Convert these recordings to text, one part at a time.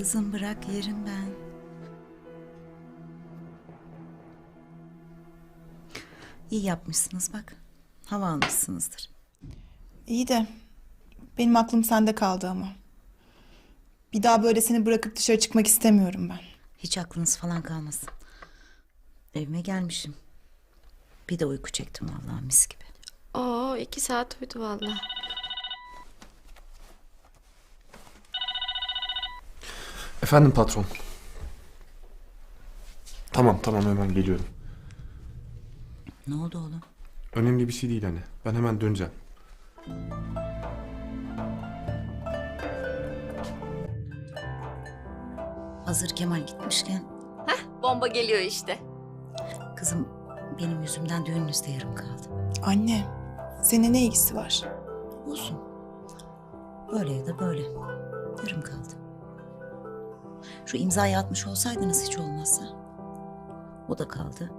Kızım bırak yerim ben. İyi yapmışsınız bak. Hava almışsınızdır. İyi de benim aklım sende kaldı ama. Bir daha böyle seni bırakıp dışarı çıkmak istemiyorum ben. Hiç aklınız falan kalmasın. Evime gelmişim. Bir de uyku çektim vallahi mis gibi. Oo iki saat uyudu valla. Efendim patron. Tamam tamam hemen geliyorum. Ne oldu oğlum? Önemli bir şey değil anne. Ben hemen döneceğim. Hazır Kemal gitmişken Bomba geliyor işte. kızım benim yüzümden düğününüz de yarım kaldı. Anne, senin ne ilgisi var? Olsun. Böyle ya da böyle. Yarım kaldı. Şu imzayı atmış olsaydınız hiç olmazsa. O da kaldı.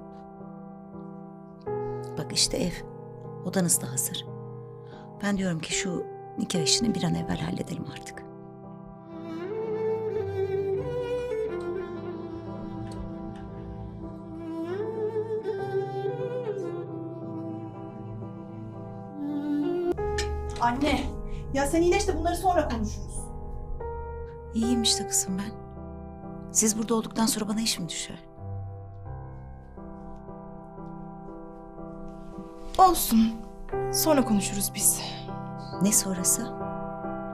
Bak işte ev. Odanız da hazır. Ben diyorum ki şu nikah işini bir an evvel halledelim artık. Anne, ya sen iyileş de bunları sonra konuşuruz. İyiyim işte kızım ben. Siz burada olduktan sonra bana iş mi düşer? Olsun. Sonra konuşuruz biz. Ne sonrası?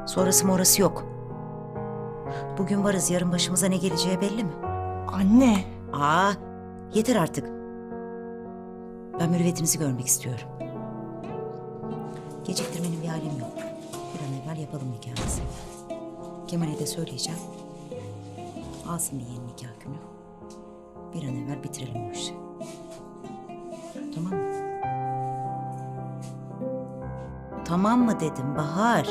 Sonrası mı orası yok. Bugün varız yarın başımıza ne geleceği belli mi? Anne. Aa, yeter artık. Ben mürüvvetinizi görmek istiyorum. Geciktirmenin bir alemi yok. Bir an evvel yapalım nikahımızı. Kemal'e de söyleyeceğim. Alsın bir yeni nikah günü. Bir an evvel bitirelim bu işi. Tamam mı? Tamam mı dedim Bahar?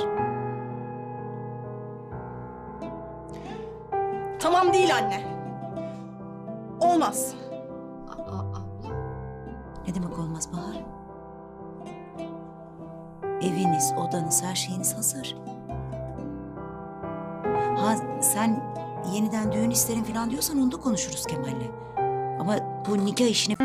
Tamam değil anne. Olmaz. Aa, abla. Ne demek olmaz Bahar? Eviniz, odanız, her şeyiniz hazır. Ha sen yeniden düğün isterim falan diyorsan onu da konuşuruz Kemal'le. Ama bu nikah işini